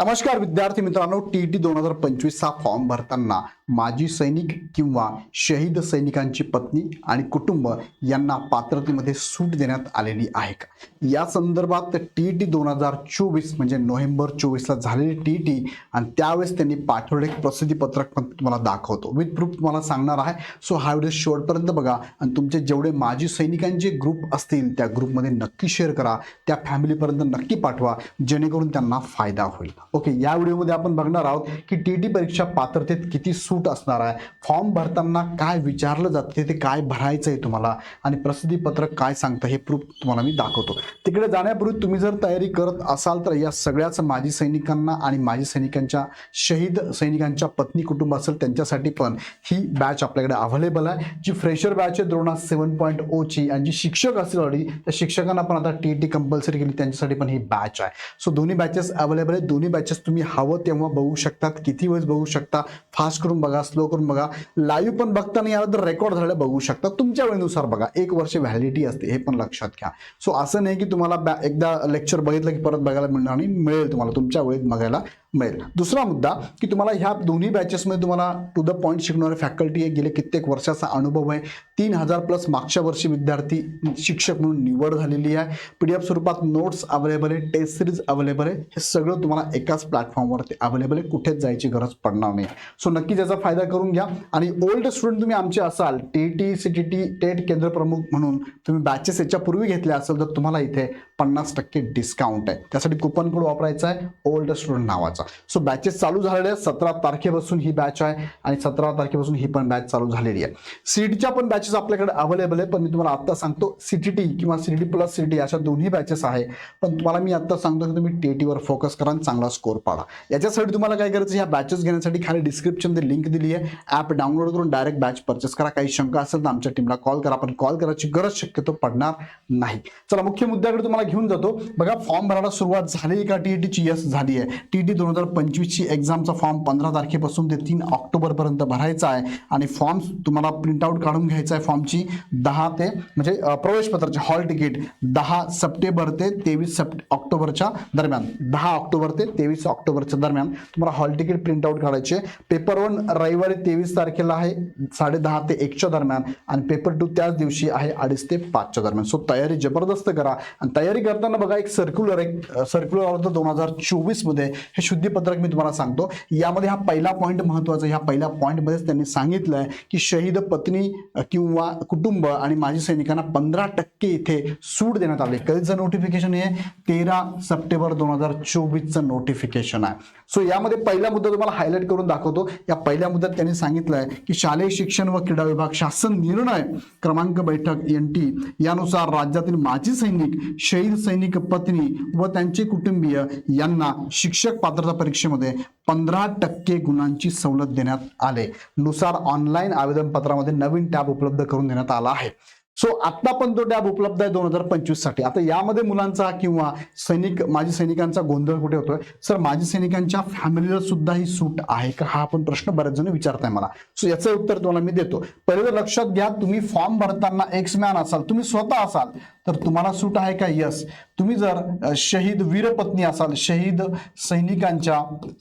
नमस्कार विद्यार्थी मित्रांनो टी टी दोन हजार पंचवीसचा फॉर्म भरताना माजी सैनिक किंवा शहीद सैनिकांची पत्नी आणि कुटुंब यांना पात्रतेमध्ये सूट देण्यात आलेली आहे का? या संदर्भात टी टी दोन हजार चोवीस म्हणजे नोव्हेंबर चोवीसला झालेली टी टी आणि त्यावेळेस त्यांनी पाठवलेलं एक प्रसिद्धीपत्रक पण तुम्हाला दाखवतो. विथ प्रूफ तुम्हाला सांगणार आहे. सो हा व्हिडिओ शेवटपर्यंत बघा आणि तुमचे जेवढे माजी सैनिकांचे ग्रुप असतील त्या ग्रुपमध्ये नक्की शेअर करा. त्या फॅमिलीपर्यंत नक्की पाठवा जेणेकरून त्यांना फायदा होईल. ओके या व्हिडिओमध्ये आपण बघणार आहोत की टी टी परीक्षा पात्रतेत किती सूट असणार आहे. फॉर्म भरताना काय विचारलं जातं ते काय भरायचं आहे तुम्हाला आणि प्रसिद्धीपत्रक काय सांगतं हे प्रूफ तुम्हाला मी दाखवतो. तिकडे जाण्यापूर्वी तुम्ही जर तयारी करत असाल तर या सगळ्याच माजी सैनिकांना आणि माजी सैनिकांच्या शहीद सैनिकांच्या पत्नी कुटुंब असेल त्यांच्यासाठी पण ही बॅच आपल्याकडे अव्हेलेबल आहे. जी फ्रेशर बॅच आहे द्रोणा सेवन पॉईंट ओची आणि जी शिक्षक असतील ऑलरेडी त्या शिक्षकांना पण आता टी टी कंपल्सरी केली त्यांच्यासाठी पण ही बॅच आहे. सो दोन्ही बॅचेस अवेलेबल आहेत. दोन्ही बॅचेस तुम्ही हवं तेव्हा बघू शकतात किती वेळेस बघू शकता फास्ट करून बघा स्लो करून बघा. लाईव्ह पण बघता नाही आलं तर रेकॉर्ड झालेलं बघू शकता. तुमच्या वेळेनुसार बघा. एक वर्ष व्हॅलिडिटी असते हे पण लक्षात घ्या. सो असं नाही की तुम्हाला एकदा लेक्चर बघितलं की परत बघायला मिळणार आणि मिळेल तुम्हाला तुमच्या वेळेत बघायला. मिळेल दुसरा मुद्दा की तुम्हाला ह्या दोन्ही बॅचेसमध्ये तुम्हाला टू द पॉईंट शिकणारे फॅकल्टी आहे गेले कित्येक वर्षाचा अनुभव आहे. तीन हजार प्लस मागच्या वर्षी विद्यार्थी शिक्षक म्हणून निवड झालेली आहे. पी डी एफ स्वरूपात नोट्स अवेलेबल आहे टेस्ट सिरीज अवेलेबल आहे. हे सगळं तुम्हाला एकाच प्लॅटफॉर्मवरती अवेलेबल आहे. कुठेच जायची गरज पडणार नाही. सो नक्की त्याचा फायदा करून घ्या. आणि ओल्ड स्टुडंट तुम्ही आमचे असाल T T C T T TET केंद्र प्रमुख म्हणून तुम्ही बॅचेस याच्यापूर्वी घेतले असेल तर तुम्हाला इथे पन्नास टक्के डिस्काउंट आहे. त्यासाठी कुपन कोड वापरायचा आहे ओल्ड स्टुडंट नावाचा. सो बॅचेस चालू झालेले आहेत. सतरा तारखेपासून ही बॅच आहे आणि सतरा तारखेपासून ही पण बॅच चालू झालेली आहे. सीटीच्या पण बॅचेस आपल्याकडे अवेलेबल आहे पण मी तुम्हाला आत्ता सांगतो सीटीटी किंवा सीटी प्लस सीटी अशा दोन्ही बॅचेस आहे. पण तुम्हाला मी आत्ता सांगतो की तुम्ही टीटीवर फोकस करा आणि चांगला स्कोर पाडा. याच्यासाठी तुम्हाला काय करायचं ह्या बॅचेस घेण्यासाठी खाली डिस्क्रिप्शनमध्ये लिंक दिली आहे. ॲप डाउनलोड करून डायरेक्ट बॅच परचेस करा. काही शंका असेल तर आमच्या टीमला कॉल करा. पण कॉल करायची गरज शक्यतो पडणार नाही. चला मुख्य मुद्द्याकडे तुम्हाला घेऊन जातो. बघा फॉर्म भरायला सुरुवात झाली का? टीईटीची यस झाली आहे. टीटी दोन हजार पंचवीसची एक्झामचा फॉर्म पंधरा तारखेपासून ते तीन ऑक्टोबरपर्यंत भरायचा आहे. आणि फॉर्म तुम्हाला प्रिंटआउट काढून घ्यायचा आहे फॉर्मची दहा ते म्हणजे प्रवेशपत्राचे हॉल तिकीट दहा सप्टेंबर ते तेवीस सप्ट ऑक्टोबरच्या दरम्यान. दहा ऑक्टोबर ते तेवीस ऑक्टोबरच्या दरम्यान तुम्हाला हॉल तिकीट प्रिंटआउट काढायचे पेपर वन रविवारी तेवीस तारखेला आहे साडे दहा ते एकच्या दरम्यान. आणि पेपर टू त्याच दिवशी आहे अडीच ते पाचच्या दरम्यान. सो तयारी जबरदस्त करा. आणि तयारी करताना बघा एक सर्क्युलर एक सर्क्युलर होतं दोन हजार चोवीसमध्ये. हे शुद्धीपत्रक मी तुम्हाला सांगतो. यामध्ये हा पहिला पॉईंट महत्त्वाचा ह्या पहिल्या पॉईंटमध्येच त्यांनी सांगितलं आहे की शहीद पत्नी किंवा कुटुंब आणि माजी सैनिकांना पंधरा टक्के इथे सूट देण्यात आले. कधीचं नोटिफिकेशन हे? तेरा सप्टेंबर दोन हजार चोवीसचं नोटिफिकेशन आहे. सो यामध्ये पहिला मुद्दा तुम्हाला हायलाईट करून दाखवतो. या पहिल्या मुद्द्यात त्यांनी सांगितलं आहे की शालेय शिक्षण व क्रीडा विभाग शासन निर्णय क्रमांक बैठक एन टी यानुसार राज्यातील माजी सैनिक शहीद सैनिक पत्नी व त्यांचे कुटुंबीय यांना शिक्षक पात्रता परीक्षेमध्ये पंधरा टक्के गुणांची सवलत देण्यात आले. नुसार ऑनलाईन आवेदन पत्रामध्ये नवीन टॅब उपलब्ध करून देण्यात आला आहे. सो आता पण तो टॅब उपलब्ध आहे दोन हजार पंचवीससाठी. आता यामध्ये मुलांचा किंवा सैनिक माजी सैनिकांचा गोंधळ कुठे होतोय? सर माजी सैनिकांच्या फॅमिलीला सुद्धा ही सूट आहे का? हा आपण प्रश्न बरेच जण विचारताय मला. सो याचं उत्तर तुम्हाला मी देतो. पहिले लक्षात घ्या तुम्ही फॉर्म भरताना एक्स मॅन असाल तुम्ही स्वतः असाल. तर तुम्हाला सूट आहे का? यस तुम्ही जर शहीद वीरपत्नी असाल शहीद सैनिकांच्या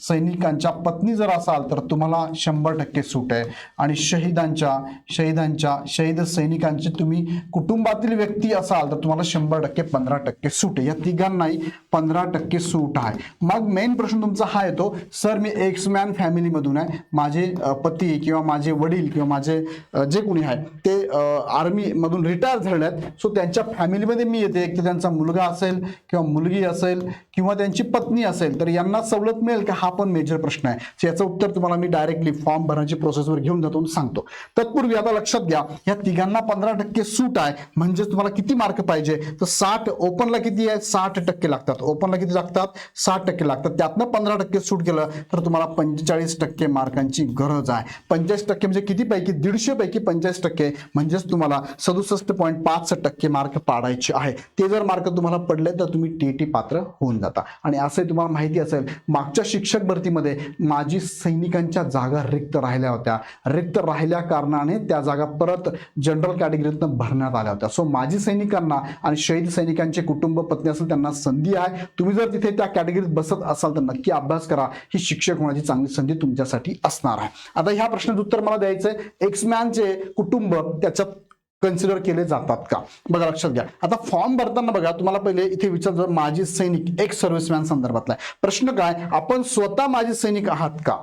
सैनिकांच्या पत्नी जर असाल तर तुम्हाला शंभर टक्के सूट आहे. आणि शहीदांच्या शहीदांच्या शहीद सैनिकांचे तुम्ही कुटुंबातील व्यक्ती असाल तर तुम्हाला शंभर टक्के पंधरा टक्के सूट आहे. या तिघांनाही पंधरा टक्के सूट आहे. मग मेन प्रश्न तुमचा हा येतो सर मी एक्स मॅन फॅमिलीमधून आहे. माझे पती किंवा माझे वडील किंवा माझे जे कोणी आहे ते आर्मी मधून रिटायर झालेले आहेत. सो त्यांच्या फॅमिलीमध्ये मी येते एक तर त्यांचा मुलगा असेल किंवा मुलगी असेल किंवा त्यांची पत्नी असेल तर यांना सवलत मिळेल का? हा पण मेजर प्रश्न आहे. याचं उत्तर तुम्हाला मी डायरेक्टली फॉर्म भरण्याची प्रोसेसवर घेऊन जातो सांगतो. तत्पूर्वी आता लक्षात घ्या या तिघांना पंधरा टक्के सूट आहे. म्हणजे तुम्हाला किती मार्क पाहिजे? तर साठ ओपनला किती आहे? साठ टक्के लागतात. ओपनला किती लागतात? साठ टक्के लागतात. त्यातनं पंधरा टक्के सूट केलं तर तुम्हाला पंचेचाळीस टक्के मार्कांची गरज आहे. पंचेचाळीस टक्के म्हणजे किती पैकी दीडशे पैकी पंचेचाळीस टक्के. म्हणजेच तुम्हाला सदुसष्ट पॉईंट पाच टक्के मार्क काढायचे आहे. ते जर मार्क तुम्हाला पडले तर तुम्ही टी टी पात्र होऊन जाता. आणि असं तुम्हाला माहिती असेल मागच्या शिक्षक भरतीमध्ये माजी सैनिकांच्या जागा रिक्त राहिल्या होत्या. रिक्त राहिल्या कारणाने त्या जागा परत जनरल कॅटेगरीतनं भरण्यात आल्या होत्या. सो माजी सैनिकांना आणि शहीद सैनिकांचे कुटुंब पत्नी असेल त्यांना संधी आहे. तुम्ही जर तिथे त्या कॅटेगरीत बसत असाल तर नक्की अभ्यास करा. ही शिक्षक होण्याची चांगली संधी तुमच्यासाठी असणार आहे. आता ह्या प्रश्नाचं उत्तर मला द्यायचंय. एक्समॅनचे कुटुंब त्याच्यात कन्सिडर केले जातात का? बघा लक्षात घ्या. आता फॉर्म भरताना बघा तुम्हाला पहिले इथे विचार माजी सैनिक एक सर्व्हिसमॅन संदर्भातला आहे. प्रश्न काय? आपण स्वतः माजी सैनिक आहात का?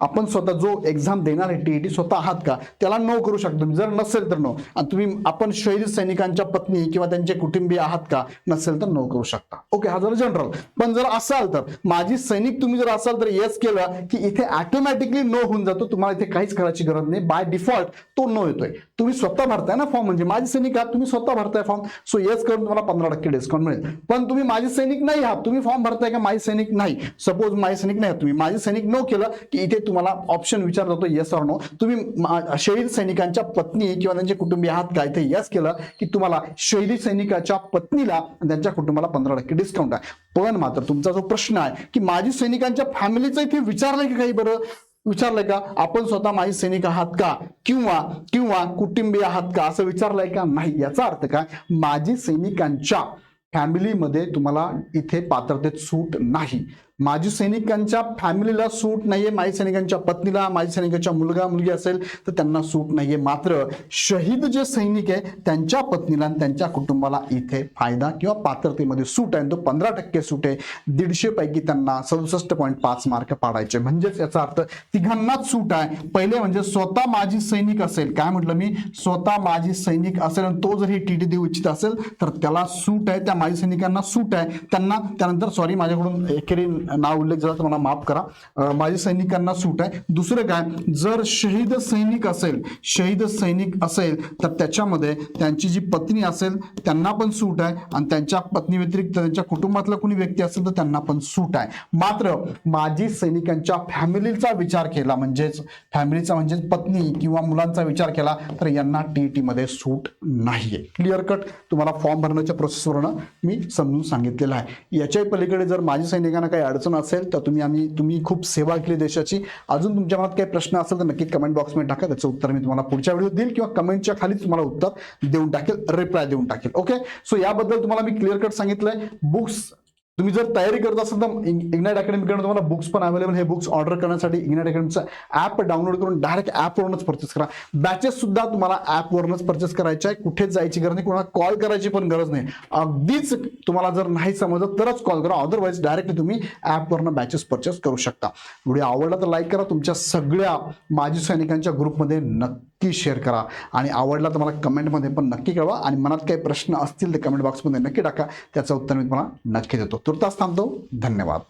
आपण स्वतः जो एक्झाम देणार आहे टी स्वतः आहात का? त्याला नो करू शकतो. तुम्ही जर नसेल तर नो आणि तुम्ही आपण शहीद सैनिकांच्या पत्नी किंवा त्यांचे कुटुंबीय आहात का? नसेल तर नो करू शकता. ओके हा जर जनरल पण जर असाल तर माझी सैनिक तुम्ही जर असाल तर येस केलं की इथे ऑटोमॅटिकली नो होऊन जातो. तुम्हाला इथे काहीच करायची गरज नाही. बाय डिफॉल्ट तो नो येतोय. तुम्ही स्वतः भरताय ना फॉर्म म्हणजे माझी सैनिक आहात तुम्ही स्वतः भरताय फॉर्म सो येस करून तुम्हाला पंधरा टक्के डिस्काउंट मिळेल. पण तुम्ही माझे सैनिक नाही आहात. तुम्ही फॉर्म भरताय का? माजी सैनिक नाही. सपोज माजी सैनिक नाही तुम्ही. माझे सैनिक नो केलं की इथे तुम्हाला ऑप्शन विचारला जातो येस ऑर नो तुम्ही शहीद सैनिकांच्या पत्नी किंवा त्यांचे कुटुंबीय आहात का इथे येस केलं की तुम्हाला शहीद सैनिकाच्या पत्नीला त्यांच्या कुटुंबाला पंधरा टक्के डिस्काउंट आहे. पण मात्र तुमचा जो प्रश्न आहे की माजी सैनिकांच्या फॅमिलीचं इथे विचारलंय की काही बरं? विचारलंय का? आपण स्वतः माजी सैनिक आहात का? किंवा किंवा कुटुंबीय आहात का? असं विचारलंय का? नाही. याचा अर्थ काय? माजी सैनिकांच्या फॅमिलीमध्ये तुम्हाला इथे पात्रतेत सूट नाही. माजी सैनिकांच्या फॅमिलीला सूट नाहीये. माजी सैनिकांच्या पत्नीला माजी सैनिकांच्या मुलगा मुलगी असेल तर त्यांना सूट नाहीये. मात्र शहीद जे सैनिक आहे त्यांच्या पत्नीला आणि त्यांच्या कुटुंबाला इथे फायदा किंवा पात्रतेमध्ये सूट आहे. तो पंधरा टक्के सूट आहे. दीडशे पैकी त्यांना सदुसष्ट पॉईंट पाच मार्क पाडायचे. म्हणजेच याचा अर्थ तिघांनाच सूट आहे. पहिले म्हणजे स्वतः माजी सैनिक असेल. काय म्हटलं मी? स्वतः माजी सैनिक असेल आणि तो जर ही टीटी देऊ इच्छित असेल तर त्याला सूट आहे. त्या माजी सैनिकांना सूट आहे. त्यांना त्यानंतर सॉरी माझ्याकडून एकेरी नाव उल्लेख झाला तर मला माफ करा. माझ्या माजी सैनिकांना सूट आहे. दुसरं काय? जर शहीद सैनिक असेल शहीद सैनिक असेल तर त्याच्यामध्ये त्यांची जी पत्नी असेल त्यांना पण सूट आहे. आणि त्यांच्या पत्नी व्यतिरिक्त त्यांच्या कुटुंबातला कोणी व्यक्ती असेल तर त्यांना पण सूट आहे. मात्र माजी सैनिकांच्या फॅमिलीचा विचार केला म्हणजेच फॅमिलीचा म्हणजेच पत्नी किंवा मुलांचा विचार केला तर यांना टी मध्ये सूट नाहीये. क्लिअर कट तुम्हाला फॉर्म भरण्याच्या प्रोसेसवरनं मी समजून सांगितलेलं आहे. याच्याही पलीकडे जर माजी सैनिकांना काही अडचण असेल तर तुम्ही आम्ही तुम्ही खूप सेवा केली देशाची. अजून तुमच्या मनात काही प्रश्न असेल तर नक्की कमेंट बॉक्समध्ये टाका. त्याचं उत्तर मी तुम्हाला पुढच्या व्हिडिओ देईल किंवा कमेंटच्या खाली तुम्हाला उत्तर देऊन टाकेल रिप्लाय देऊन टाकेल. ओके सो याबद्दल तुम्हाला मी क्लिअर कट सांगितलंय. बुक्स तुम्ही जर तयारी करत असाल तर इग्नाइट अकॅडमीकडून तुम्हाला बुक्स पण अवेलेबल हे बुक्स ऑर्डर करण्यासाठी इग्नाइट अकॅडमीचं ॲप डाउनलोड करून डायरेक्ट ॲपवरूनच परचेस करा. बॅचेस सुद्धा तुम्हाला ॲपवरूनच परचेस करायचे आहे कुठेच जायची गरज नाही कोणाला कॉल करायची पण गरज नाही. अगदीच तुम्हाला जर नाही समजत तरच कॉल करा. अदरवाईज डायरेक्टली तुम्ही ॲपवरनं बॅचेस परचेस करू शकता. व्हिडिओ आवडला तर लाईक करा. तुमच्या सगळ्या माजी सैनिकांच्या ग्रुपमध्ये नक्की शेअर करा. आणि आवडला तर मला कमेंटमध्ये पण नक्की कळवा. आणि मनात काही प्रश्न असतील तर कमेंट बॉक्समध्ये नक्की टाका. त्याचं उत्तर मी तुम्हाला नक्की देतो. तुर्तास थांबतो. धन्यवाद.